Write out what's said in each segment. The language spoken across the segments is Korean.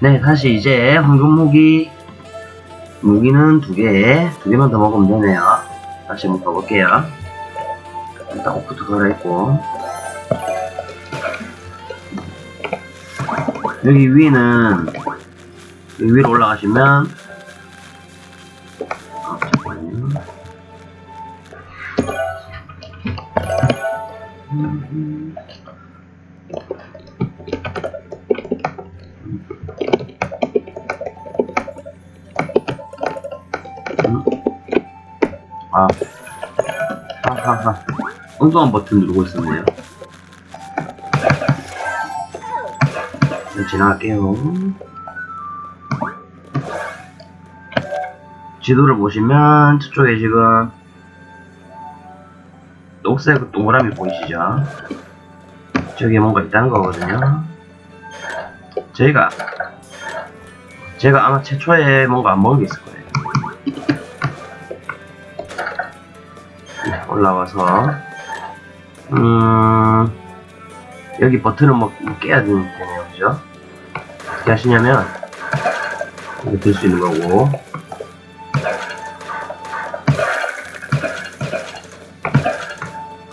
네, 다시 이제 황금 무기. 무기는 두 개, 두 개만 더 먹으면 되네요. 다시 한번 가볼게요. 일단 옷부터 갈아입고. 여기 위는, 여기 위로 올라가시면, 아, 잠깐만요. 엉뚱한 버튼 누르고 있었네요. 네, 지나갈게요. 지도를 보시면 저쪽에 지금 녹색 동그라미 보이시죠? 저기에 뭔가 있다는 거거든요. 저희가 제가 아마 최초에 뭔가 안 먹은 게 있을 거예요. 네, 올라와서 음 여기 버튼을 뭐, 뭐 깨야 되는 그죠? 어떻게 하시냐면 이렇게 들 수 있는 거고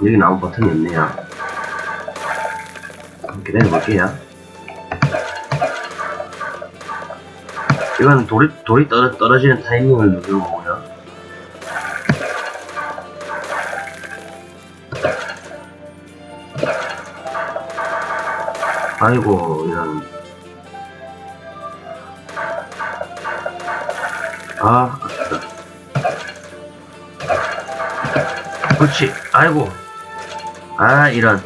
여기 나온 버튼이 있네요. 기다려 볼게요. 이건 돌이, 돌이 떨어, 떨어지는 타이밍을 누르는 거고요. 아이고, 이런. 아. 그렇지. 아이고. 아, 이런.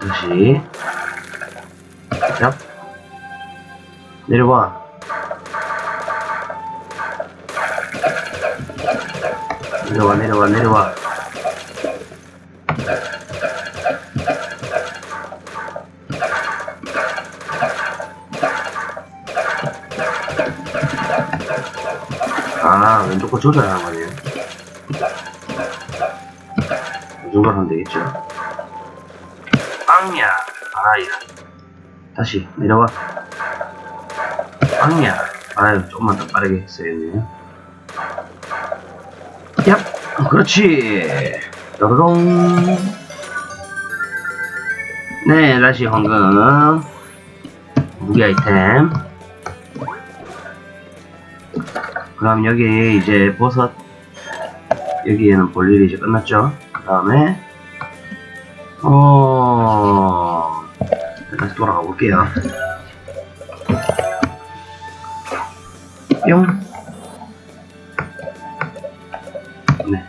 다시. 자. 내려와. 내려와, 내려와, 내려와. 왼쪽 거 조절하는 거네요. 이 정도 하면 되겠죠. 빵야! 아, 이런. 다시, 내려와. 빵야! 아유, 조금만 더 빠르게 했어야겠네요. 얍! 그렇지! 요로롱. 네, 다시 황금. 무기 아이템. 그럼 여기 이제 버섯 여기에는 볼 일이 이제 끝났죠? 그 다음에 어 다시 돌아가 볼게요. 뿅. 네,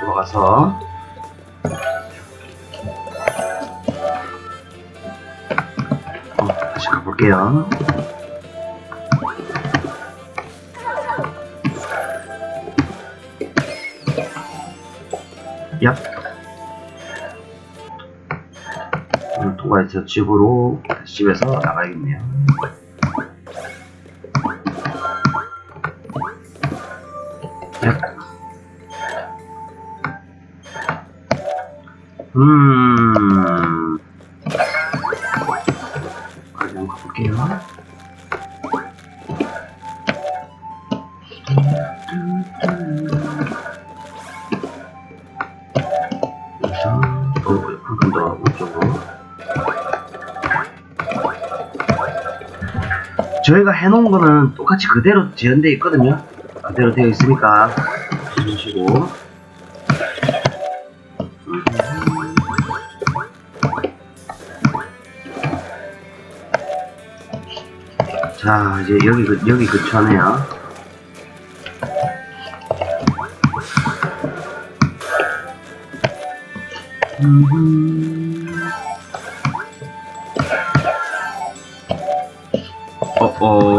돌아가서. 어, 다시 가볼게요 오늘 통과해서 집으로 집에서 나가야겠네요. 얍. 음. 여기 한번 가볼게요. 저희가 해놓은 거는 똑같이 그대로 재현되어 있거든요. 그대로 되어 있으니까. 주시고. 자 이제 여기 그 여기 그쳐네요. 음.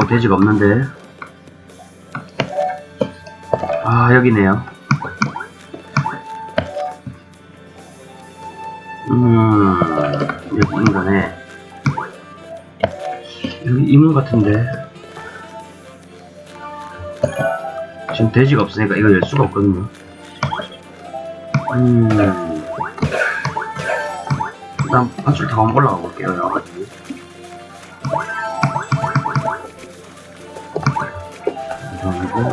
돼지가 없는데. 아, 여기네요. 음, 여기 있는 거네. 여기 이문 같은데. 지금 돼지가 없으니까 이거 열 수가 없거든요. 음. 일단 타고 한번 올라가 볼게요. 그리고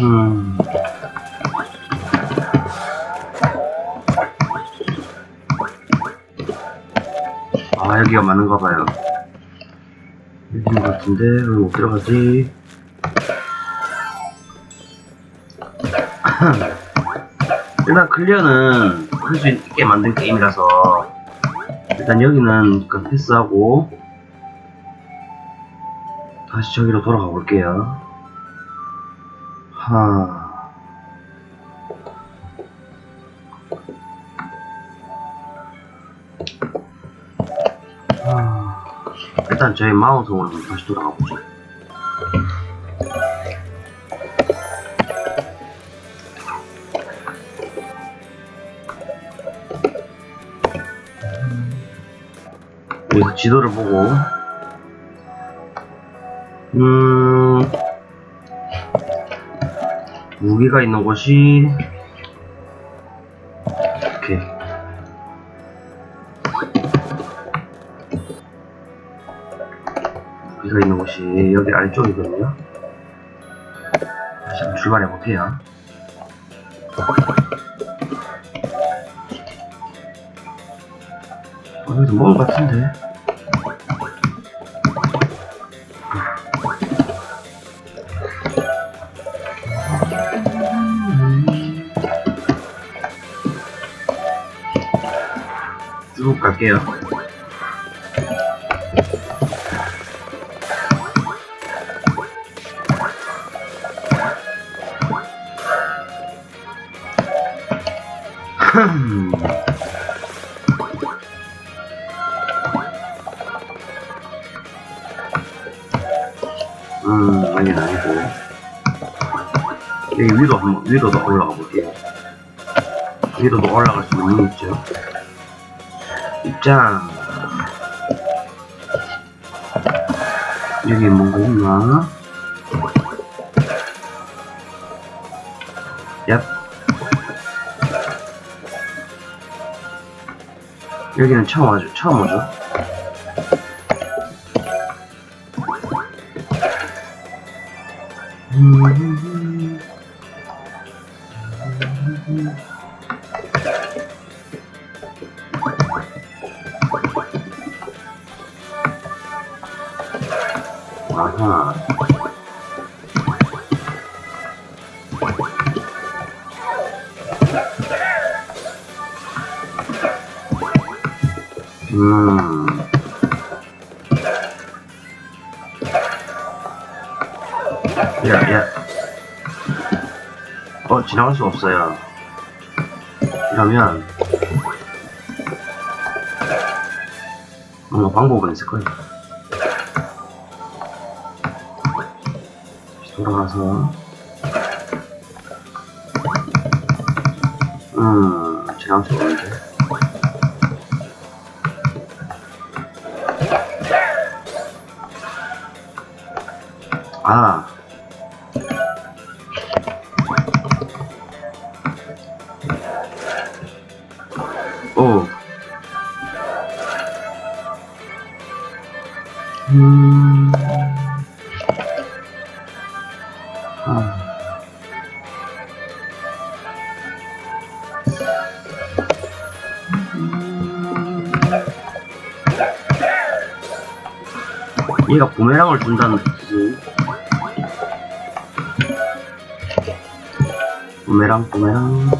음. 아 여기가 맞는가 봐요. 여기인 것 같은데 왜 못 들어가지? 일단 클리어는 할 수 있게 만든 게임이라서 일단 여기는 그 패스하고 다시 저기로 돌아가 볼게요. 하. 하. 일단 저희 마우스로 다시 돌아가 보죠. 여기서 지도를 보고, 음, 무기가 있는 곳이, 이렇게. 무기가 있는 곳이 여기 아래쪽이거든요. 다시 출발해 볼게요. 여기도 먹은 것 같은데. 쭉 갈게요. 한번, 위로도 올라가 볼게요. 위로도 올라갈 수 있는 게 있죠. 입장. 여기 뭔가 있나? 얍. 여기는 처음 와죠, 처음 오죠. 아하. 음. 야, 야. 어, 지나갈 수 없어요. 이러면, 뭔가 방법은 있을 거예요. 돌아가서, 음, 지나갈 수 없는데. 아. 오. 음. 얘가 부메랑을 준다는 뜻이 부메랑 부메랑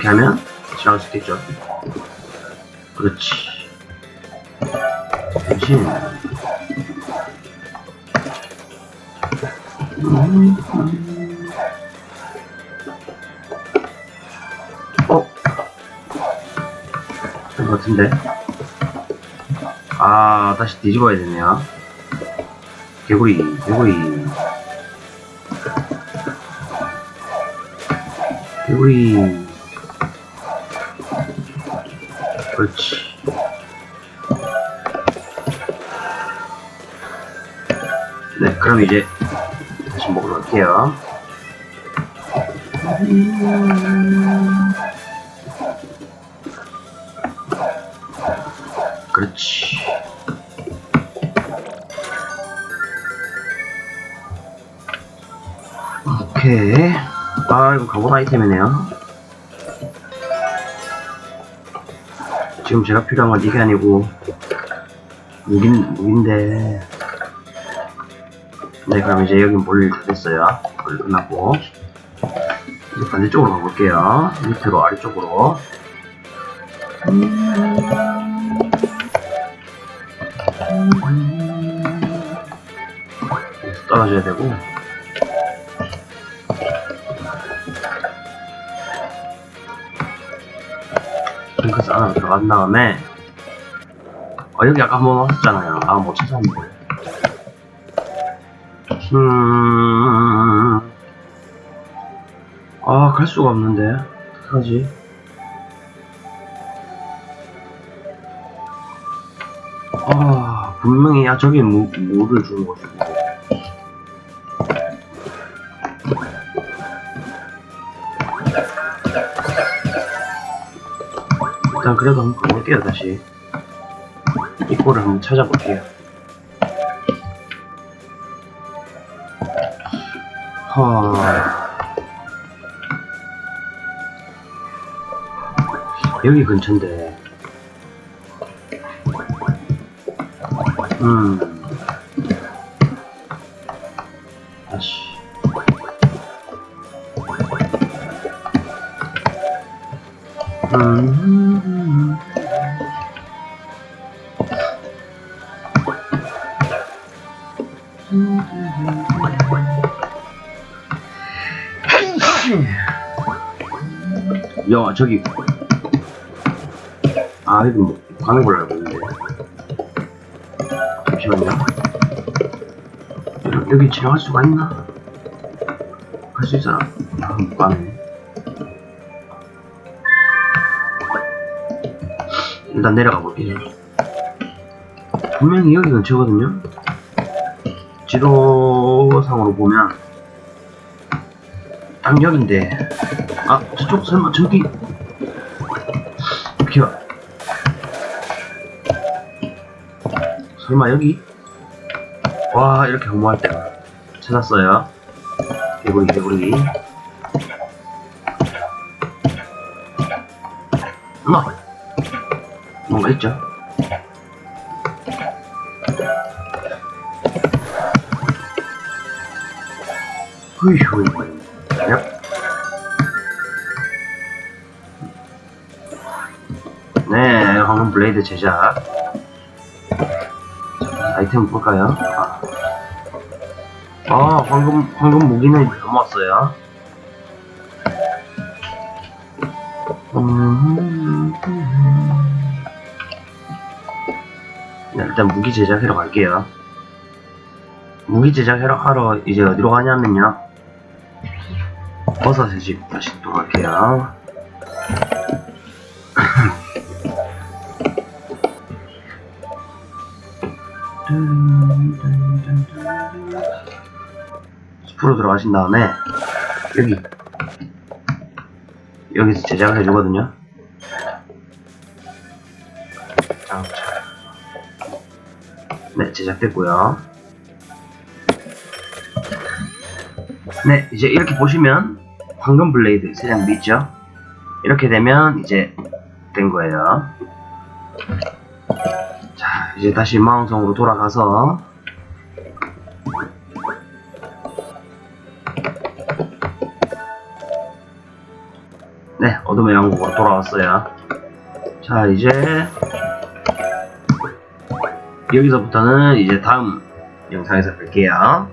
이렇게 하면 지랑 스겠죠. 그렇지. 대신 어? 된것 같은데? 아 다시 뒤집어야 되네요. 개구리 개구리. 개구리. 그렇지. 네, 그럼 이제 다시 먹으러 갈게요. 그렇지. 오케이. 아, 이거 가본 아이템이네요. 지금 제가 필요한 건 이게 아니고, 무긴, 무긴데. 네, 그럼 이제 여기 볼일다 됐어요. 볼 끝났고. 이제 반대쪽으로 가볼게요. 밑으로 아래쪽으로. 떨어져야 되고. 링크스 안으로 들어간 다음에 어 여기 아까 한번 왔었잖아요. 아못 찾았는데 음... 아 갈 수가 없는데. 어떡하지? 아 분명히 야 저기 무, 무를 주는 거지 일단 그래도 한번 가볼게요 다시. 입구를 한번 찾아볼게요. 하... 여기 근처인데. 음 야 저기. 아 이거 뭐 가는 걸로 알고 있는데. 잠시만요. 여- 여기 지나갈 수가 있나? 갈 수 있잖아 아, 못 가네 일단 내려가 볼게요. 분명히 여기 근처거든요. 지도상으로 보면 딱 여긴데 아 저쪽 설마 저기. 어떻게 와 설마 여기? 와 이렇게 공모할 때가 찾았어요. 개구리 개구리. 엄마! 뭔가 있죠? 후이후 네, 황금 블레이드 제작. 자, 아이템 볼까요? 아, 아 황금, 황금 무기는 넘었어요. 음, 네, 일단 무기 제작하러 갈게요. 무기 제작하러 하러 이제 어디로 가냐면요. 버섯의 집 다시 또 갈게요. 숲으로 들어가신 다음에 여기 여기서 제작을 해주거든요. 네, 제작됐고요. 네, 이제 이렇게 보시면 황금 블레이드 세 장도 있죠. 이렇게 되면 이제 된 거예요. 자, 이제 다시 마왕성으로 돌아가서 네, 어둠의 왕국으로 돌아왔어요. 자, 이제 여기서부터는 이제 다음 영상에서 뵐게요.